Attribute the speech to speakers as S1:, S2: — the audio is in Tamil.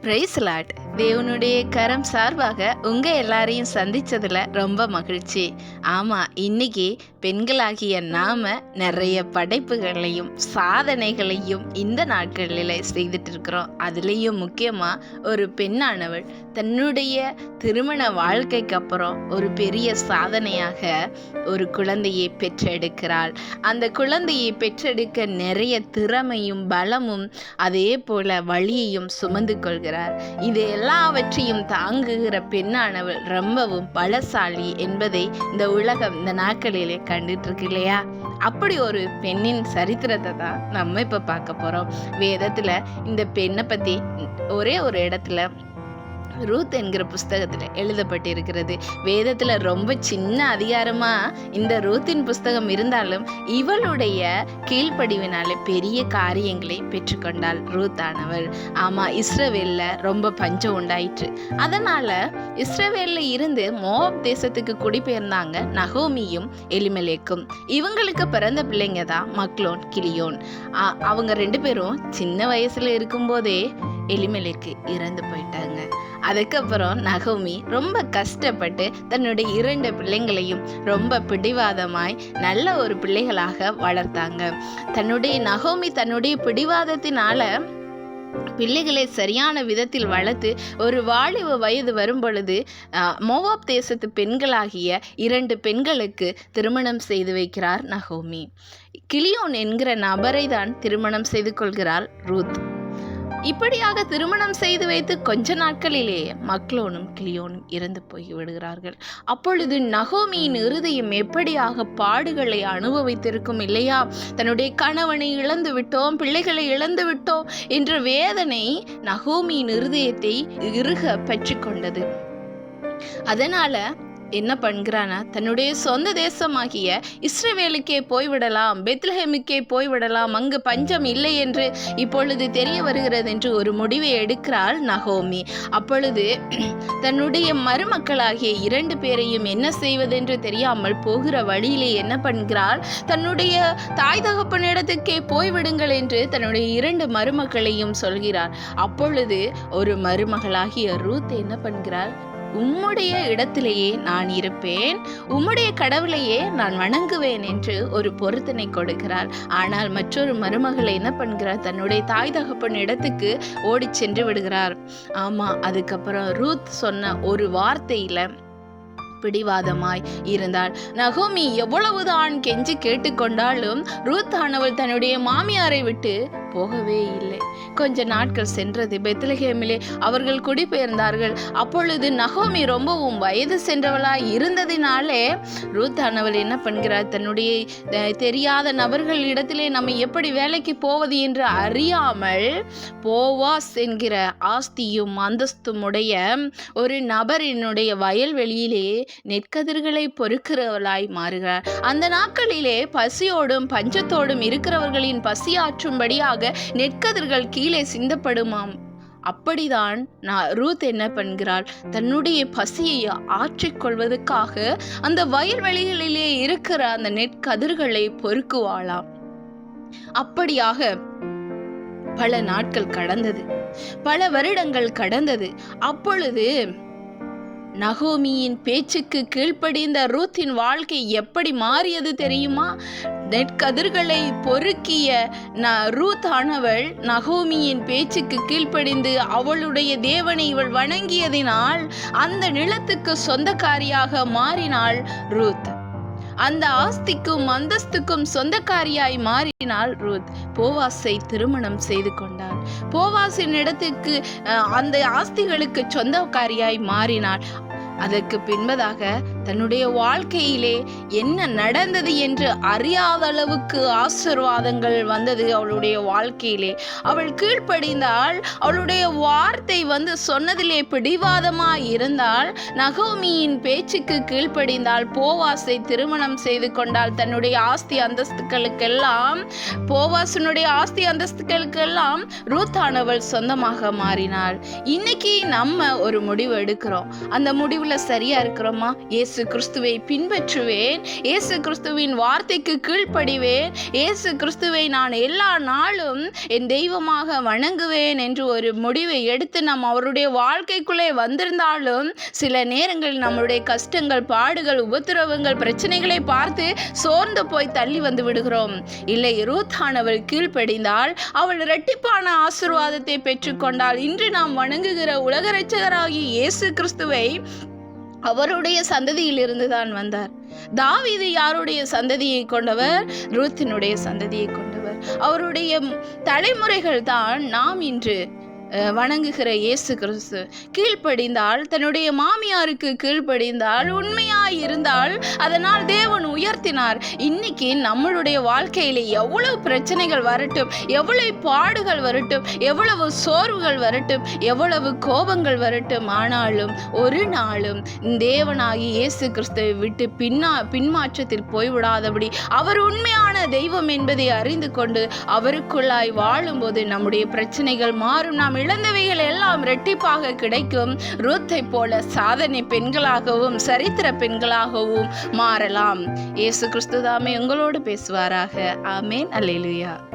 S1: பிரைஸ்லாட் தேவனுடைய கரம் சார்பாக உங்கள் எல்லாரையும் சந்தித்ததில் ரொம்ப மகிழ்ச்சி. ஆமாம் இன்னைக்கு பெண்களாகிய நாம நிறைய படைப்புகளையும் சாதனைகளையும் இந்த நாட்களில் செய்துட்டு இருக்கிறோம் அதுலேயும் முக்கியமாக ஒரு பெண்ணானவள் தன்னுடைய திருமண வாழ்க்கைக்கு அப்புறம் ஒரு பெரிய சாதனையாக ஒரு குழந்தையை பெற்றெடுக்கிறாள். அந்த குழந்தையை பெற்றெடுக்க நிறைய திறமையும் பலமும் அதே போல வழியையும் சுமந்து கொள்கிறார். இது எல்லாவற்றையும் தாங்குகிற பெண்ணானவள் ரொம்பவும் பலசாலி என்பதை இந்த உலகம் இந்த நாட்களிலே கண்டுட்டு இருக்கு இல்லையா அப்படி ஒரு பெண்ணின் சரித்திரத்தை தான் நம்ம இப்ப பார்க்க போறோம். வேதத்துல இந்த பெண்ணை பத்தி ஒரே ஒரு இடத்துல ரூத் என்கிற புஸ்தகத்தில் எழுதப்பட்டிருக்கிறது. வேதத்தில் ரொம்ப சின்ன அதிகாரமாக இந்த ரூத்தின் புஸ்தகம் இருந்தாலும் இவளுடைய கீழ்ப்படிவினால பெரிய காரியங்களை பெற்றுக்கொண்டாள் ரூத் ஆனவள் ஆமாம் இஸ்ரவேலில் ரொம்ப பஞ்சம் உண்டாயிற்று. அதனால் இஸ்ரவேலில் இருந்து மோப் தேசத்துக்கு குடிபெயர்ந்தாங்க நகோமியும் எலிமலேக்கும். இவங்களுக்கு பிறந்த பிள்ளைங்க தான் மக்லோன் கிளியோன் அவங்க ரெண்டு பேரும் சின்ன வயசில் இருக்கும்போதே எலிமலைக்கு இறந்து போயிட்டாங்க. அதுக்கப்புறம் நகோமி ரொம்ப கஷ்டப்பட்டு தன்னுடைய இரண்டு பிள்ளைங்களையும் ரொம்ப பிடிவாதமாய் நல்ல ஒரு பிள்ளைகளாக வளர்த்தாங்க. தன்னுடைய நகோமி தன்னுடைய பிடிவாதத்தினால பிள்ளைகளை சரியான விதத்தில் வளர்த்து ஒரு வாலிப வயது வரும் பொழுது மோவாப் தேசத்து பெண்களாகிய இரண்டு பெண்களுக்கு திருமணம் செய்து வைக்கிறார் நகோமி. கிளியோன் என்கிற நபரை தான் திருமணம் செய்து கொள்கிறார் ரூத். இப்படியாக திருமணம் செய்து வைத்து கொஞ்ச நாட்களிலேயே மக்லோனும் கிளியோனும் இறந்து போய் விடுகிறார்கள். அப்பொழுது நகோமியின் இருதயம் எப்படியாக பாடுகளை அனுபவித்திருக்கும் இல்லையா? தன்னுடைய கணவனை இழந்து விட்டோம் பிள்ளைகளை இழந்து விட்டோம் என்ற வேதனை நகோமியின் இருதயத்தை இறுக பற்றி கொண்டது அதனால என்ன பண்ணுகிறானா தன்னுடைய சொந்த தேசமாகிய இஸ்ரவேலுக்கே போய்விடலாம் பெத்லஹேமுக்கே போய்விடலாம் அங்கு பஞ்சம் இல்லை என்று இப்பொழுது தெரிய வருகிறது என்று ஒரு முடிவை எடுக்கிறாள் நகோமி. அப்பொழுது தன்னுடைய மருமக்களாகிய இரண்டு பேரையும் என்ன செய்வதென்று தெரியாமல் போகிற வழியிலே என்ன பண்ணுகிறாள் தன்னுடைய தாய் தகப்பனிடத்துக்கே போய்விடுங்கள் என்று தன்னுடைய இரண்டு மருமக்களையும் சொல்கிறார் அப்பொழுது ஒரு மருமகளாகிய ரூத் என்ன பண்ணுகிறாள் உம்முடைய இடத்திலேயே நான் இருப்பேன். உம்முடைய கடவுளையே நான் வணங்குவேன் என்று ஒரு பொருத்தனை கொடுக்கிறாள் ஆனால் மற்றொரு மருமகளை என்ன பண்ணுகிறார்? தன்னுடைய தாய் தகப்பன் இடத்துக்கு ஓடிச் சென்று விடுகிறார். ஆமா அதுக்கப்புறம் ரூத் சொன்ன ஒரு வார்த்தையில பிடிவாதமாய் இருந்தாள். நகோமி எவ்வளவுதான் கெஞ்சி கேட்டுக்கொண்டாலும் ரூத் ஆனவள் தன்னுடைய மாமியாரை விட்டு போகவே இல்லை. கொஞ்ச நாட்கள் சென்றது பெத்லஹேமிலே. அவர்கள் குடிபெயர்ந்தார்கள். அப்பொழுது நகோமி ரொம்பவும் வயது சென்றவளாய் இருந்ததினாலே ரூத் ஆனவள் என்ன பண்ணுகிறார்? தன்னுடைய தெரியாத நபர்கள் இடத்திலே நம்ம எப்படி வேலைக்கு போவது என்று அறியாமல் போவாஸ் என்கிற ஆஸ்தியும் அந்தஸ்தும் உடைய ஒரு நபரினுடைய வயல்வெளியிலே நெற்கதிர்களை பொறுக்கிறவளாய் மாறுகிறார் அந்த நாட்களிலே பசியோடும் பஞ்சத்தோடும் இருக்கிறவர்களின் பசியாற்றும்படியாக நெற்கதிர்கள் கீழே சிந்தப்படுமாம். அப்படிதான் நான் ரூத் என்ன பண்கிறாள் தன்னுடைய பசியை ஆற்றிக்கொள்வதற்காக அந்த வயல்வெளிகளிலே இருக்கிற அந்த நெற்கதிர்களை பொறுக்குவாளாம். அப்படியாக பல நாட்கள் கடந்தது. பல வருடங்கள் கடந்தது. அப்பொழுது நகோமியின் பேச்சுக்கு கீழ்ப்படிந்த ரூத்தின் வாழ்க்கை எப்படி மாறியது தெரியுமா? நெற்கதிர்களை பொறுக்கிய ந ரூத் ஆனவள் நகோமியின் பேச்சுக்கு கீழ்ப்படிந்து அவளுடைய தேவனை இவள் வணங்கியதினால் அந்த நிலத்துக்கு சொந்தக்காரியாக மாறினாள் ரூத். அந்த ஆஸ்திக்கும் அந்தஸ்துக்கும் சொந்தக்காரியாய் மாறினாள் ரூத். போவாஸை திருமணம் செய்து கொண்டாள் போவாசின் இடத்துக்கு அஹ், அந்த ஆஸ்திகளுக்கு சொந்தக்காரியாய் மாறினாள். அதற்கு பின்பதாக தன்னுடைய வாழ்க்கையிலே என்ன நடந்தது என்று அறியாத அளவுக்கு ஆசிர்வாதங்கள் வந்தது அவளுடைய வாழ்க்கையிலே. அவள் கீழ்ப்படிந்தாள் அவளுடைய வார்த்தை வந்து சொன்னதிலே பிடிவாதமாய் இருந்தால் நகோமியின் பேச்சுக்கு கீழ்ப்படிந்தால் போவாசை திருமணம் செய்து கொண்டால் தன்னுடைய ஆஸ்தி அந்தஸ்துக்களுக்கெல்லாம் போவாசனுடைய ஆஸ்தி அந்தஸ்துக்களுக்கெல்லாம் ரூத்தானவள் சொந்தமாக மாறினாள். இன்னைக்கு நம்ம ஒரு முடிவு எடுக்கிறோம். அந்த முடிவுல சரியா இருக்கிறோமா? இயேசு இயேசு கிறிஸ்துவை பின்பற்றுவேன். இயேசு கிறிஸ்துவின் வார்த்தைக்கு கீழ்ப்படிவேன். இயேசு கிறிஸ்துவை நான் எல்லா நாளும் என் தெய்வமாக வணங்குவேன் என்று ஒரு முடிவை எடுத்து நாம் அவருடைய வாழ்க்கைக்குள்ளே வந்திருந்தாலும் சில நேரங்களில் நம்முடைய கஷ்டங்கள் பாடுகள் உபத்திரவங்கள் பிரச்சனைகளை பார்த்து சோர்ந்து போய் தள்ளி வந்து விடுகிறோம். இல்லை ரூத்தானவள் கீழ்ப்படிந்தால் அவள் இரட்டிப்பான ஆசிர்வாதத்தை பெற்றுக்கொண்டால் இன்று நாம் வணங்குகிற உலக இரட்சகராகிய இயேசு கிறிஸ்துவை அவருடைய சந்ததியிலிருந்து தான் வந்தார். தாவீது யாருடைய சந்ததியை கொண்டவர்? ரூத்தினுடைய சந்ததியை கொண்டவர். அவருடைய தலைமுறைகள் தான் நாம் இன்று வணங்குகிற இயேசு கிறிஸ்து. கீழ்ப்படிந்தால் தன்னுடைய மாமியாருக்கு கீழ்ப்படிந்தால் உண்மையாய் இருந்தால் அதனால் தேவன் உயர்த்தினார். இன்னைக்கு நம்மளுடைய வாழ்க்கையில எவ்வளவு பிரச்சனைகள் வரட்டும் எவ்வளவு பாடுகள் வரட்டும் எவ்வளவு சோர்வுகள் வரட்டும் எவ்வளவு கோபங்கள் வரட்டும் ஆனாலும் ஒரு நாளும் தேவனாகி இயேசு கிறிஸ்துவை விட்டு பின்னா பின்மாற்றத்தில் போய்விடாதபடி அவர் உண்மையான தெய்வம் என்பதை அறிந்து கொண்டு அவருக்குள்ளாய் வாழும்போது நம்முடைய பிரச்சனைகள் மாறும். நாம் இழந்தவைகள் எல்லாம் இரட்டிப்பாக கிடைக்கும். ரூத்தை போல சாதனை பெண்களாகவும் சரித்திர பெண்களாகவும் மாறலாம். இயேசு கிறிஸ்து தாமே உங்களோடு பேசுவாராக. ஆமேன். அல்லேலுயா.